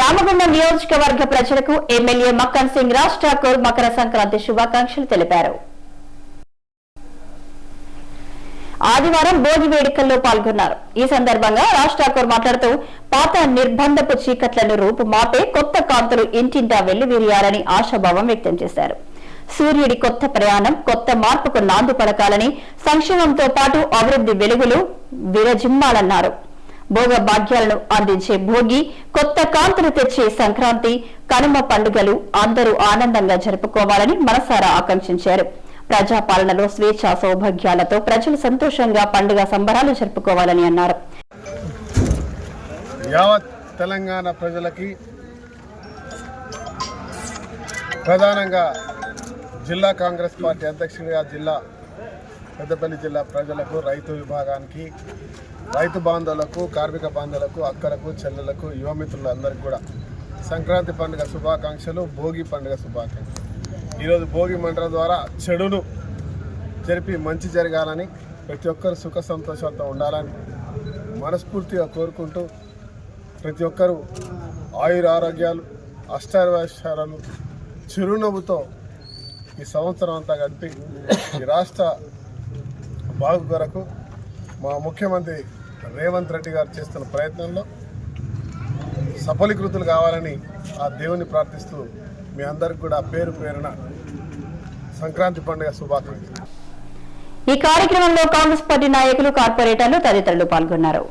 రామగుండం నియోజకవర్గ ప్రజలకు ఎమ్మెల్యే మక్కన్ సింగ్ రాజ్ ఠాకూర్ మకర సంక్రాంతి శుభాకాంక్షలు తెలిపారు. ఆదివారం భోగి వేడుకల్లో పాల్గొన్నారు. ఈ సందర్భంగా రాజ్ ఠాకూర్ మాట్లాడుతూ పాత నిర్బంధపు చీకట్లను రూపుమాపే కొత్త కాంతులు ఇంటింటా వెల్లివిరియాలని ఆశాభావం వ్యక్తం చేశారు. సూర్యుడి కొత్త ప్రయాణం కొత్త మార్పుకు నాంది పలకాలని సంక్షేమంతో పాటు అభివృద్ధి వెలుగులు విరజిమ్మాలన్నారు. భోగ భాగ్యాలను అందించే భోగి కొత్త కాంతులు తెచ్చే సంక్రాంతి కనుమ పండుగలు అందరూ ఆనందంగా జరుపుకోవాలని మనసారా ఆకాంక్షించారు. ప్రజాపాలనలో స్వేచ్ఛ సౌభాగ్యాలతో ప్రజలు సంతోషంగా పండుగ సంబరాలు జరుపుకోవాలని అన్నారు. యావత్ తెలంగాణ ప్రజలకి ప్రధానంగా జిల్లా కాంగ్రెస్ పార్టీ అధ్యక్షుడిగా జిల్లా పెద్దపల్లి జిల్లా ప్రజలకు రైతు విభాగానికి రైతు బాంధవులకు కార్మిక బాంధవులకు అక్కలకు చెల్లెలకు యువమిత్రులందరికీ కూడా సంక్రాంతి పండుగ శుభాకాంక్షలు భోగి పండుగ శుభాకాంక్షలు. ఈరోజు భోగి మంటల ద్వారా చెడును జరిపి మంచి జరగాలని ప్రతి ఒక్కరు సుఖ సంతోషాలతో ఉండాలని మనస్ఫూర్తిగా కోరుకుంటూ ప్రతి ఒక్కరూ ఆయుర ఆరోగ్యాలు అష్టారోగ్యాలు చిరునవ్వుతో ఈ సంవత్సరం అంతా గడిపి ఈ రాష్ట్ర బాగు కొరకు మా ముఖ్యమంత్రి రేవంత్ రెడ్డి గారు చేస్తున్న ప్రయత్నంలో సఫలీకృతులు కావాలని ఆ దేవుని ప్రార్థిస్తూ మీ అందరికి కూడా పేరు పేరున సంక్రాంతి పండుగ శుభాకాంక్షలు. ఈ కార్యక్రమంలో కాంగ్రెస్ పార్టీ నాయకులు కార్పొరేటర్లు తదితరులు పాల్గొన్నారు.